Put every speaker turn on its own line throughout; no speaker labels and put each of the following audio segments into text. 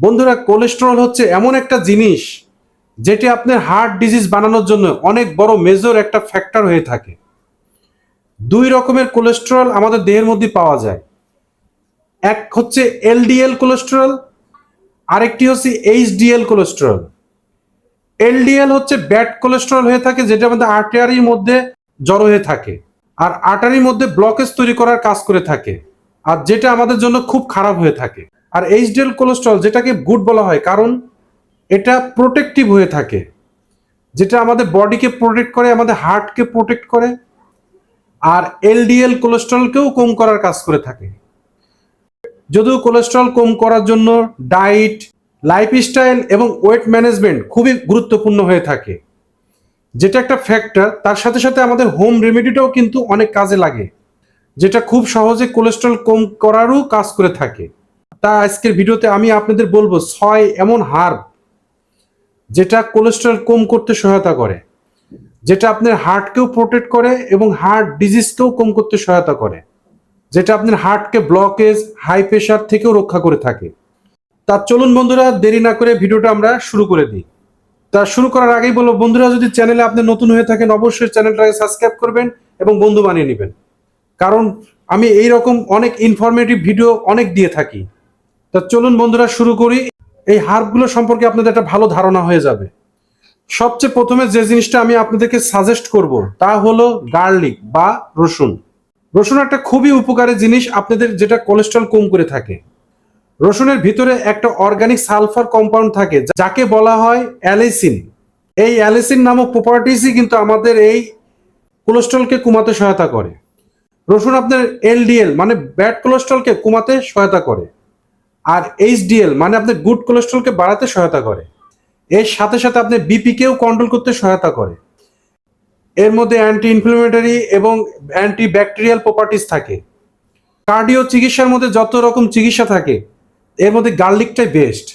বন্ধুরা কোলেস্টেরল হচ্ছে এমন একটা জিনিস যেটি আপনার হার্ট ডিজিজ বানানোর জন্য অনেক বড় মেজর একটা ফ্যাক্টর হয়ে থাকে। দুই রকমের কোলেস্টেরল আমাদের দেহের মধ্যে পাওয়া যায়। এক হচ্ছে এলডিএল কোলেস্টেরল আরেকটি হচ্ছে এইচডিএল কোলেস্টেরল এলডিএল হচ্ছে ব্যাড কোলেস্টেরল হয়ে থাকে, যেটা আমাদের আর্টারির মধ্যে জড়ো হয়ে থাকে। আর আর্টারির মধ্যে ব্লকেজ তৈরি করার কাজ করে থাকে, আর যেটা আমাদের জন্য খুব খারাপ হয়ে থাকে। আর এইচডিএল কোলেস্ট্রল যেটাকে গুড বলা হয়, কারণ এটা প্রোটেক্টিভ হয়ে থাকে। যেটা আমাদের বডিকে প্রোটেক্ট করে, আমাদের হার্টকে প্রোটেক্ট করে, আর এলডিএল কোলেস্ট্রলকেও কম করার কাজ করে থাকে। যদিও কোলেস্ট্রল কম করার জন্য ডায়েট লাইফস্টাইল এবং ওয়েট ম্যানেজমেন্ট খুবই গুরুত্বপূর্ণ হয়ে থাকে। যেটা একটা ফ্যাক্টর তার সাথে সাথে আমাদের হোম রেমেডিটাও কিন্তু অনেক কাজে লাগে। যেটা খুব সহজে কোলেস্ট্রল কম করারও কাজ করে থাকে। তা আজকের ভিডিওতে আমি আপনাদের বলব, ছয় এমন হার যেটা কোলেস্ট্রল কম করতে সহায়তা করে, যেটা আপনার হার্টকেও প্রোটেক্ট করে এবং হার্ট ডিজিজকেও কম করতে সহায়তা করে, যেটা আপনার হার্টকে ব্লকেজ হাই প্রেশার থেকেও রক্ষা করে থাকে। তা চলুন বন্ধুরা, দেরি না করে ভিডিওটা আমরা শুরু করে দিই। তা শুরু করার আগেই বলব, বন্ধুরা, যদি চ্যানেলে আপনি নতুন হয়ে থাকেন, অবশ্যই চ্যানেলটাকে সাবস্ক্রাইব করবেন এবং বন্ধু বানিয়ে নেবেন। কারণ আমি এই রকম অনেক ইনফরমেটিভ ভিডিও অনেক দিয়ে থাকি। তা চলুন বন্ধুরা, শুরু করি। এই হার্বগুলো সম্পর্কে আপনাদের একটা ভালো ধারণা হয়ে যাবে। সবচেয়ে প্রথমে যে জিনিসটা আমি আপনাদেরকে সাজেস্ট করব, তা হলো গার্লিক বা রসুন। রসুন একটা খুবই উপকারী জিনিস, আপনাদের যেটা কোলেস্ট্রল কম করে থাকে। রসুনের ভিতরে একটা অর্গানিক সালফার কম্পাউন্ড থাকে, যাকে বলা হয় অ্যালিসিন। এই অ্যালিসিন নামক প্রপার্টিসই কিন্তু আমাদের এই কোলেস্ট্রলকে কমাতে সহায়তা করে। রসুন আপনার এলডিএল মানে ব্যাড কোলেস্ট্রলকে কমাতে সহায়তা করে। আর এইচডিএল মানে আপনার গুড কোলেস্ট্রলকে বাড়াতে সহায়তা করে। এর সাথে সাথে আপনি বিপিকেও কন্ট্রোল করতে সহায়তা করে। এর মধ্যে অ্যান্টি ইনফ্লামেটরি এবং অ্যান্টি ব্যাকটেরিয়াল প্রপার্টিস থাকে। কার্ডিও চিকিৎসার মধ্যে যত রকম চিকিৎসা থাকে, এর মধ্যে গার্লিকটাই বেস্ট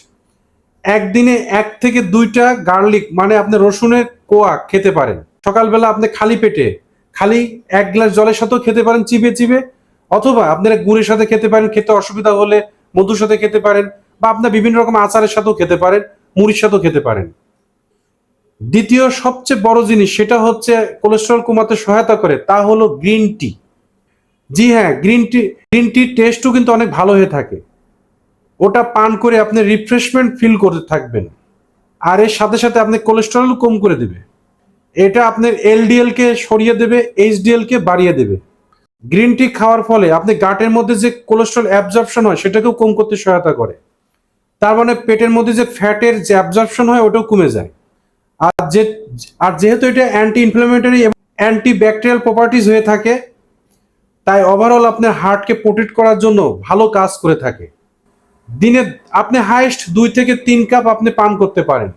একদিনে এক থেকে দুইটা গার্লিক মানে আপনি রসুনের কোয়া খেতে পারেন। সকালবেলা আপনি খালি পেটে, খালি এক গ্লাস জলের সাথেও খেতে পারেন চিবে চিবে অথবা আপনারা গুড়ের সাথে খেতে পারেন, খেতে অসুবিধা হলে মধুর সাথে খেতে পারেন বা আপনার বিভিন্ন রকম আচারের সাথেও খেতে পারেন, মুড়ির সাথেও খেতে পারেন। দ্বিতীয় সবচেয়ে বড় জিনিস সেটা হচ্ছে কোলেস্ট্রল কমাতে সহায়তা করে, তা হলো গ্রিন টি জি হ্যাঁ গ্রিন টি গ্রিন টির টেস্টও কিন্তু অনেক ভালো হয়ে থাকে। ওটা পান করে আপনি রিফ্রেশমেন্ট ফিল করতে থাকবেন। আর এর সাথে সাথে আপনি কোলেস্ট্রল কম করে দেবে। এটা আপনার এলডিএল কে সরিয়ে দেবে এইচডিএল কে বাড়িয়ে দেবে। গ্রিন টি খাওয়ার ফলে আপনি গাটের মধ্যে যে কোলেস্ট্রল অ্যাবজর্পশন হয়, সেটাকেও কম করতে সহায়তা করে। তার মানে পেটের মধ্যে যে ফ্যাটের যে অ্যাবজর্পশন হয়, ওটাও কমে যায়। আর যে, আর যেহেতু এটা অ্যান্টি ইনফ্লামেটরি এবং অ্যান্টি ব্যাকটেরিয়াল প্রপার্টিজ হয়ে থাকে, তাই ওভারঅল আপনার হার্টকে প্রোটেক্ট করার জন্য ভালো কাজ করে থাকে। দিনে আপনি হাইস্ট দুই থেকে তিন কাপ আপনি পান করতে পারেন।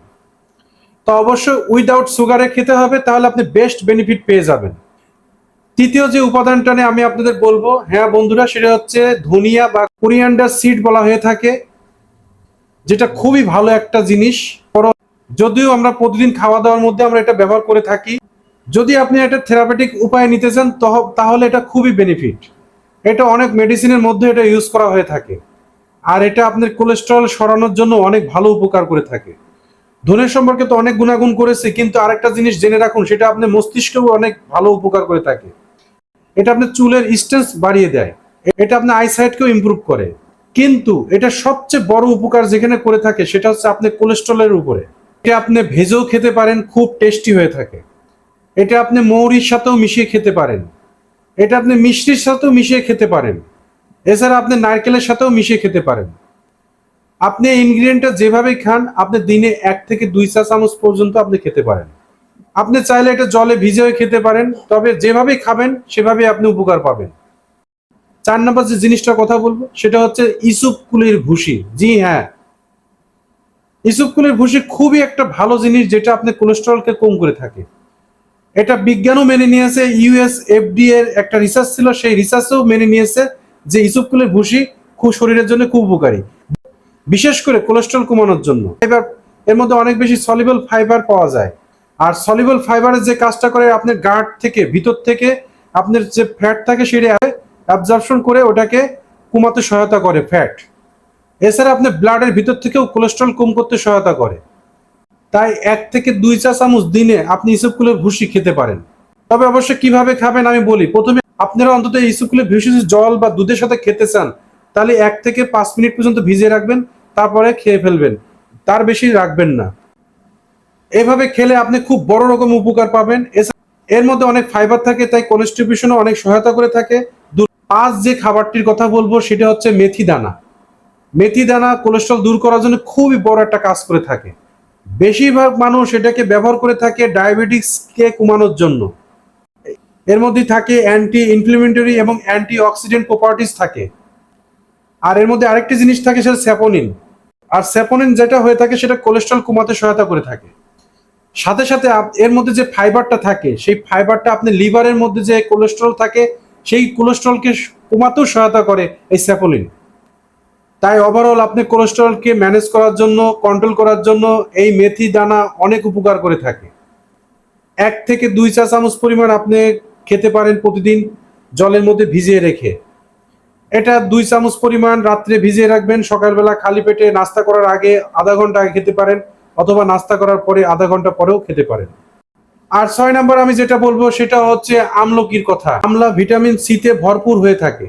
তো অবশ্যই উইদাউট সুগারে খেতে হবে, তাহলে আপনি বেস্ট বেনিফিট পেয়ে যাবেন। তৃতীয় যে উপাদানটা নিয়ে আমি আপনাদের বলব হ্যাঁ বন্ধুরা, সেটা হচ্ছে ধনিয়া বা কোরিয়ান্ডার সিড বলা হয়ে থাকে, যেটা খুবই ভালো একটা জিনিস। যদিও আমরা প্রতিদিন খাওয়া দাওয়ার মধ্যে আমরা এটা ব্যবহার করে থাকি। যদি আপনি একটা থেরাপেটিক উপায় নিতে চান তাহলে এটা খুবই বেনিফিট এটা অনেক মেডিসিনের মধ্যে এটা ইউজ করা হয়ে থাকে। আর এটা আপনার কোলেস্টেরল সরানোর জন্য অনেক ভালো উপকার করে থাকে। ধনের সম্পর্কে তো অনেক গুণাগুণ করেছে, কিন্তু আরেকটা জিনিস জেনে রাখুন, সেটা আপনার মস্তিষ্কেও অনেক ভালো উপকার করে থাকে। এটা আপনার চুলের স্টেন্স বাড়িয়ে দেয়। এটা আপনার আইসাইটকেও ইমপ্রুভ করে। কিন্তু এটা সবচেয়ে বড় উপকার যেখানে করে থাকে, সেটা হচ্ছে আপনি কোলেস্ট্রলের উপরে। এটা আপনি ভেজেও খেতে পারেন, খুব টেস্টি হয়ে থাকে। এটা আপনি মৌরির সাথেও মিশিয়ে খেতে পারেন। এটা আপনি মিষ্টির সাথেও মিশিয়ে খেতে পারেন। এছাড়া আপনি নারকেলের সাথেও মিশিয়ে খেতে পারেন। আপনি ইনগ্রিডিয়েন্টটা যেভাবে খান, আপনি দিনে এক থেকে দুই চা চামচ পর্যন্ত আপনি খেতে পারেন। আপনি চাইলে এটা জলে ভিজেও খেতে পারেন, তবে যেভাবে খাবেন সেভাবে আপনি উপকার পাবেন। চার নম্বর যে জিনিসটার কথা বলব, সেটা হচ্ছে ইসুপ কুলির ভুসি। জি হ্যাঁ। ইসুপ কুলির ভুসি খুবই একটা ভালো জিনিস যেটা আপনি কোলেস্টেরলকে কম করে থাকে। এটা বিজ্ঞানও মেনে নিয়েছে ইউএস এফডি এর একটা রিসার্চ ছিল, সেই রিসার্চও মেনে নিয়েছে যে ইসুপ কুলের ভুসি খুব শরীরের জন্য খুব উপকারী। বিশেষ করে কোলেস্ট্রল কমানোর জন্য। এবার এর মধ্যে অনেক বেশি সলিবল ফাইবার পাওয়া যায়। আর সলিবল ফাইবারের যে কাজটা করে আপনার গার্ড থেকে, ভিতর থেকে আপনার যে ফ্যাট থাকে সেটা অ্যাবজর্পশন করে ওটাকে কমাতে সহায়তা করে ফ্যাট এছাড়া আপনার ব্লাডের ভিতর থেকেও কোলেস্ট্রল কম করতে সহায়তা করে। তাই এক থেকে দুই চা চামচ দিনে আপনি ইসবগুলোর ভুসি খেতে পারেন। তবে অবশ্য কীভাবে খাবেন আমি বলি, প্রথমে আপনারা অন্তত এই ইসবগুলোর ভুসি জল বা দুধের সাথে খেতে চান, তাহলে এক থেকে পাঁচ মিনিট পর্যন্ত ভিজিয়ে রাখবেন, তারপরে খেয়ে ফেলবেন। তার বেশি রাখবেন না। এভাবে খেলে আপনি খুব বড় রকম উপকার পাবেন। এর মধ্যে অনেক ফাইবার থাকে, তাই কনস্টিটিউশনও অনেক সহায়তা করে থাকে। পাঁচ যে খাবারটির কথা বলব, সেটা হচ্ছে মেথি দানা। মেথি দানা কোলেস্ট্রল দূর করার জন্য খুবই বড় একটা কাজ করে থাকে। বেশিরভাগ মানুষ এটাকে ব্যবহার করে থাকে ডায়াবেটিক্সকে কমানোর জন্য। এর মধ্যে থাকে অ্যান্টি ইনফ্লেমেটরি এবং অ্যান্টি অক্সিডেন্ট প্রপার্টিস থাকে। আর এর মধ্যে আরেকটি জিনিস থাকে, সেটা স্যাপোনিন আর স্যাপোনিন যেটা হয়ে থাকে, সেটা কোলেস্ট্রল কমাতে সহায়তা করে থাকে। সাথে সাথে এর মধ্যে যে ফাইবারটা থাকে, সেই ফাইবারটা আপনি লিভারের মধ্যে যে কোলেস্ট্রল থাকে, সেই কোলেস্ট্রলকে কমাতেও সহায়তা করে এই স্যাপোলিন তাই ওভারঅল আপনি কোলেস্ট্রলকে ম্যানেজ করার জন্য কন্ট্রোল করার জন্য এই মেথি দানা অনেক উপকার করে থাকে। এক থেকে দুই চা চামচ পরিমাণ আপনি খেতে পারেন প্রতিদিন, জলের মধ্যে ভিজিয়ে রেখে। এটা দুই চামচ পরিমাণ রাত্রে ভিজিয়ে রাখবেন, সকালবেলা খালি পেটে নাস্তা করার আগে আধা ঘণ্টা আগে খেতে পারেন। অথবা নাস্তা করার পরে আধা ঘণ্টা পরেও খেতে পারেন। আর ছয় নম্বর আমি যেটা বলব, সেটা হচ্ছে আমলকির কথা। আমলা ভিটামিন সিতে ভরপুর হয়ে থাকে।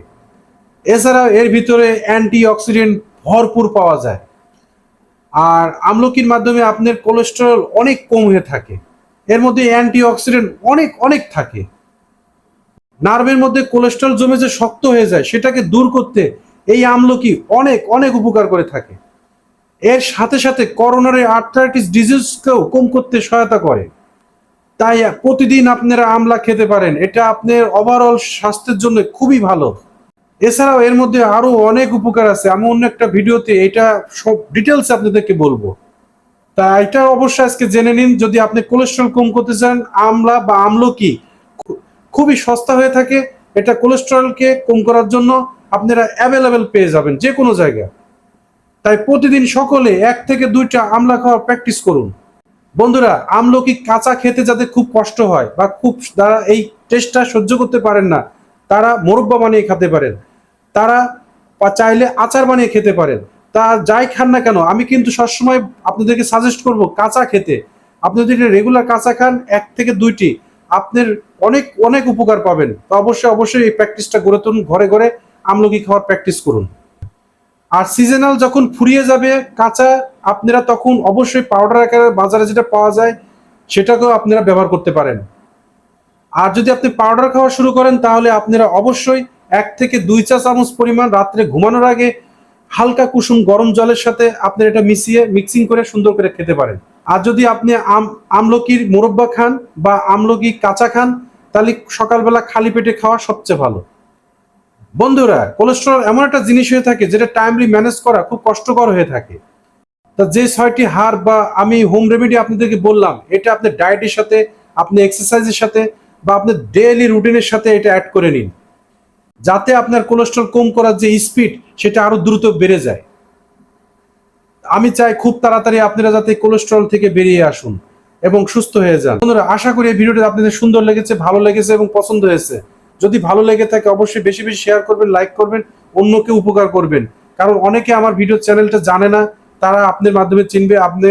এছাড়া এর ভিতরে অ্যান্টি অক্সিডেন্ট ভরপুর পাওয়া যায়। আর আমলকির মাধ্যমে আপনার কোলেস্টেরল অনেক কম হয়ে থাকে। এর মধ্যে অ্যান্টি অক্সিডেন্ট অনেক অনেক থাকে। নার্ভের মধ্যে কোলেস্ট্রল জমে যে শক্ত হয়ে যায়, সেটাকে দূর করতে এই আমলকি অনেক অনেক উপকার করে থাকে। এর সাথে সাথে করোনারি আর্থ্রাইটিস ডিজিজকেও কম করতে সহায়তা করে। তাই প্রতিদিন আপনারা আমলা খেতে পারেন। এটা আপনার ওভারঅল স্বাস্থ্যের জন্য খুবই ভালো। এছাড়াও এর মধ্যে আরও অনেক উপকার আছে। আমি অন্য একটা ভিডিওতে এটা সব ডিটেলস আপনাদেরকে বলব। তা এটা অবশ্যই আজকে জেনে নিন, যদি আপনি কোলেস্ট্রল কম করতে চান, আমলা বা আমলকি খুবই সস্তা হয়ে থাকে। এটা কোলেস্ট্রলকে কম করার জন্য আপনারা অ্যাভেলেবেল পেয়ে যাবেন যে কোনো জায়গায়। তাই প্রতিদিন সকলে এক থেকে দুইটা আমলা খাওয়ার প্র্যাকটিস করুন। বন্ধুরা, আমলকি কাঁচা খেতে যাদের খুব কষ্ট হয় বা খুব তারা এই টেস্টটা সহ্য করতে পারেন না, তারা মোরব্বা বানিয়ে খেতে পারেন। তারা চাইলে আচার বানিয়ে খেতে পারেন। তা যাই খান না কেন, আমি কিন্তু সবসময় আপনাদেরকে সাজেস্ট করব কাঁচা খেতে। আপনি যদি রেগুলার কাঁচা খান, এক থেকে দুইটি, আপনার অনেক অনেক উপকার পাবেন। তো অবশ্যই অবশ্যই এই প্র্যাকটিসটা গড়ে তুলুন, ঘরে ঘরে আমলকি খাওয়ার প্র্যাকটিস করুন। আর সিজনাল যখন ফুরিয়ে যাবে কাঁচা, আপনারা তখন অবশ্যই পাউডার আকারে বাজারে যেটা পাওয়া যায়, সেটাকেও আপনারা ব্যবহার করতে পারেন। আর যদি আপনি পাউডার খাওয়া শুরু করেন, তাহলে আপনারা অবশ্যই এক থেকে দুই চা চামচ পরিমাণ রাত্রে ঘুমানোর আগে হালকা কুসুম গরম জলের সাথে আপনি এটা মিশিয়ে মিক্সিং করে সুন্দর করে খেতে পারেন। আর যদি আপনি আম, আমলকির মোরব্বা খান বা আমলকি কাঁচা খান, তাহলে সকালবেলা খালি পেটে খাওয়া সবচেয়ে ভালো। বন্ধুরা কোলেস্ট্রল এমন একটা জিনিস হয়ে থাকে যেটা টাইমলি ম্যানেজ করা খুব কষ্টকর হয়ে থাকে। তা যে ছয়টি হার বা আমি হোম রেমেডি আপনাদেরকে বললাম, এটা আপনার ডায়েটের সাথে, আপনি এক্সারসাইজের সাথে বা আপনার ডেইলি রুটিনের সাথে এটা অ্যাড করে নিন। যাতে আপনার কোলেস্ট্রল কম করার যে স্পিড সেটা আরও দ্রুত বেড়ে যায়। আমি চাই খুব তাড়াতাড়ি আপনারা যাতে কোলেস্ট্রল থেকে বেরিয়ে আসুন এবং সুস্থ হয়ে যান। বন্ধুরা, আশা করি এই ভিডিওটা আপনাদের সুন্দর লেগেছে, ভালো লেগেছে এবং পছন্দ হয়েছে। যদি ভালো লেগে থাকে, অবশ্যই বেশি বেশি শেয়ার করবেন লাইক করবেন, অন্যকে উপকার করবেন। কারণ অনেকে আমার ভিডিও চ্যানেলটা জানে না, তারা আপনার মাধ্যমে চিনবে, আপনি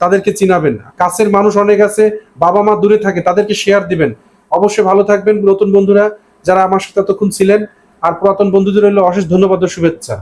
তাদেরকে চিনাবেন। কাছের মানুষ অনেক আছে, বাবা মা দূরে থাকে, তাদেরকে শেয়ার দিবেন। অবশ্যই ভালো থাকবেন, নতুন বন্ধুরা, যারা আমার সাথে এতক্ষণ ছিলেন, আর পুরাতন বন্ধুদের হলো অশেষ ধন্যবাদ ও শুভেচ্ছা।